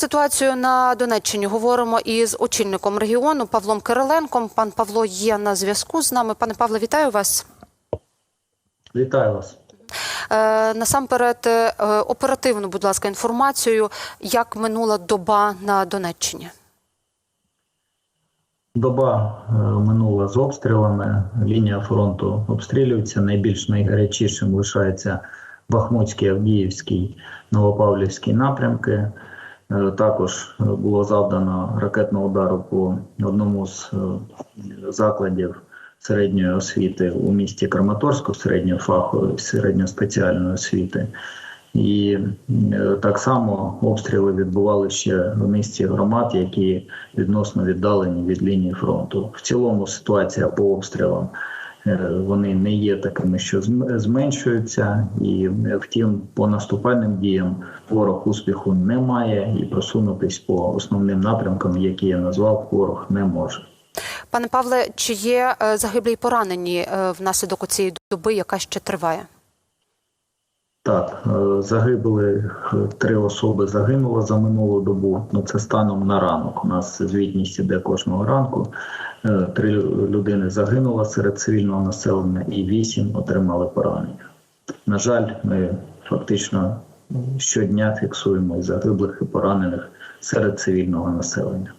ситуацію на Донеччині говоримо із очільником регіону Павлом Кириленком. Пан Павло є на зв'язку з нами. Пане Павле, вітаю вас. Вітаю вас. Е, насамперед, е, оперативну, будь ласка, інформацію, як минула доба на Донеччині. Доба е, минула з обстрілами. Лінія фронту обстрілюється. Найбільш найгарячішим лишається Бахмутський, Авдіївський, Новопавлівський напрямки. Е, Також е, було завдано ракетного удару по одному з е, закладів середньої освіти у місті Краматорську, середньої фахової, середньоспеціальної освіти. І так само обстріли відбували ще в місті громад, які відносно віддалені від лінії фронту. В цілому ситуація по обстрілам вони не є такими, що зменшуються, і е, втім, по наступальним діям ворог успіху не має, і просунутись по основним напрямкам, які я назвав, ворог не може. Пане Павле, чи є е, загиблі й поранені е, внаслідок цієї доби, яка ще триває? Так, е, загибли е, три особи загинуло за минулу добу. Ну це станом на ранок. У нас звітність іде кожного ранку. Е, Три людини загинуло серед цивільного населення, і вісім отримали поранення. На жаль, ми фактично щодня фіксуємо загиблих і поранених серед цивільного населення.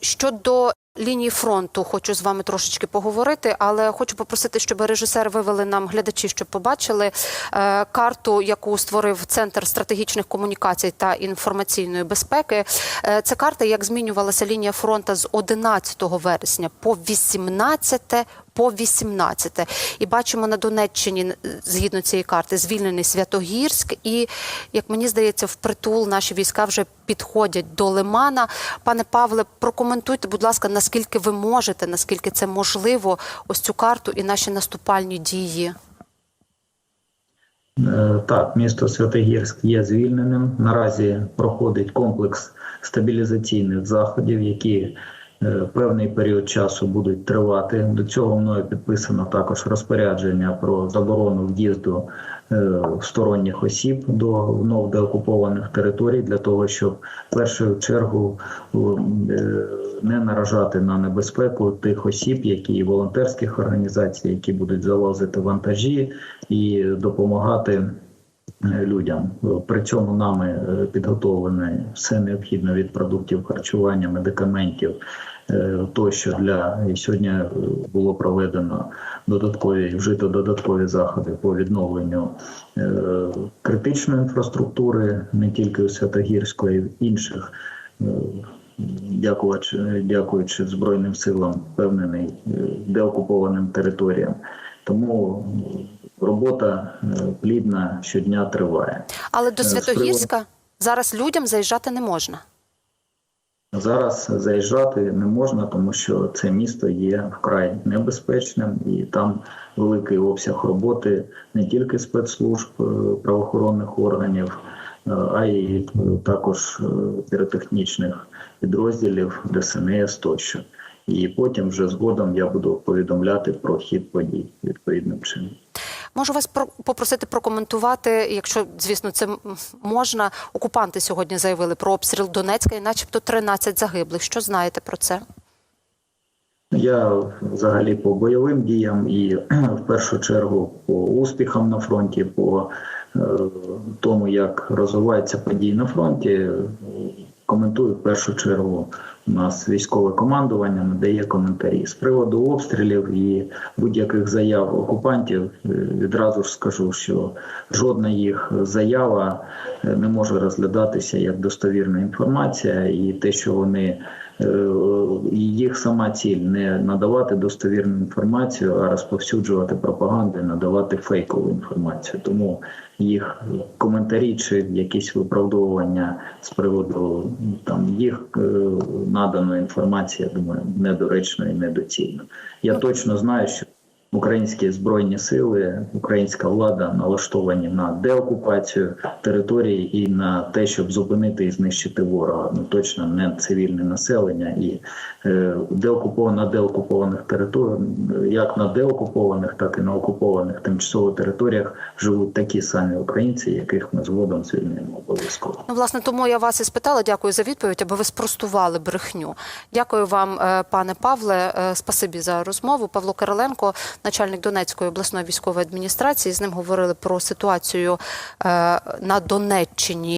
Щодо лінії фронту, хочу з вами трошечки поговорити, але хочу попросити, щоб режисер вивели нам глядачі, щоб побачили е, карту, яку створив Центр стратегічних комунікацій та інформаційної безпеки. Е, Це карта, як змінювалася лінія фронту з 11 вересня по 18 по 18. І бачимо на Донеччині, згідно цієї карти, звільнений Святогірськ. І, як мені здається, впритул наші війська вже підходять до Лимана. Пане Павле, прокоментуйте, будь ласка, наскільки ви можете, наскільки це можливо, ось цю карту і наші наступальні дії. Е, Так, місто Святогірськ є звільненим. Наразі проходить комплекс стабілізаційних заходів, які е, певний період часу будуть тривати. До цього мною підписано також розпорядження про заборону в'їзду е, сторонніх осіб до вновь деокупованих територій для того, щоб в першу чергу е, не наражати на небезпеку тих осіб, які і волонтерських організацій, які будуть завозити вантажі і допомагати е, людям. При цьому нами е, підготовлене все необхідне від продуктів харчування, медикаментів е, тощо для сьогодні е, було проведено додаткові вжито додаткові заходи по відновленню е, критичної інфраструктури, не тільки у Святогірську, а й в інших. е, Дякуючи, дякуючи Збройним силам, впевнений е, деокупованим територіям. Тому е, робота е, плідна щодня триває. Але до Е, Святогірська зараз людям заїжджати не можна. Зараз заїжджати не можна, тому що це місто є вкрай небезпечним, і там великий обсяг роботи не тільки спецслужб е, правоохоронних органів, а й також піротехнічних підрозділів ДСНС тощо. І потім вже згодом я буду повідомляти про хід подій відповідним чином. Можу вас про- попросити прокоментувати, якщо звісно це можна. Окупанти сьогодні заявили про обстріл Донецька, і начебто 13 загиблих. Що знаєте про це? Я взагалі по бойовим діям і в першу чергу по успіхам на фронті, по е, тому, як розвиваються події на фронті, е, коментую в першу чергу. У нас військове командування надає коментарі з приводу обстрілів і будь-яких заяв окупантів. е, Відразу ж скажу, що жодна їх заява е, не може розглядатися як достовірна інформація, і те, що вони е, їх сама ціль не надавати достовірну інформацію, а розповсюджувати пропаганду, і надавати фейкову інформацію. Тому їх коментарі чи якісь виправдовування з приводу там їх е, інформація, я думаю, недоречна і недоцільно. Я точно знаю, що українські збройні сили, українська влада налаштовані на деокупацію території і на те, щоб зупинити і знищити ворога. Ну точно не цивільне населення і е, деокуповано деокупованих територіях, як на деокупованих, так і на окупованих тимчасово територіях живуть такі самі українці, яких ми згодом звільнимо обов'язково. Ну, власне, тому я вас і спитала. Дякую за відповідь, аби ви спростували брехню. Дякую вам, е, пане Павле. Е, Спасибі за розмову. Павло Кириленко, начальник Донецької обласної військової адміністрації. З ним говорили про ситуацію е, на Донеччині.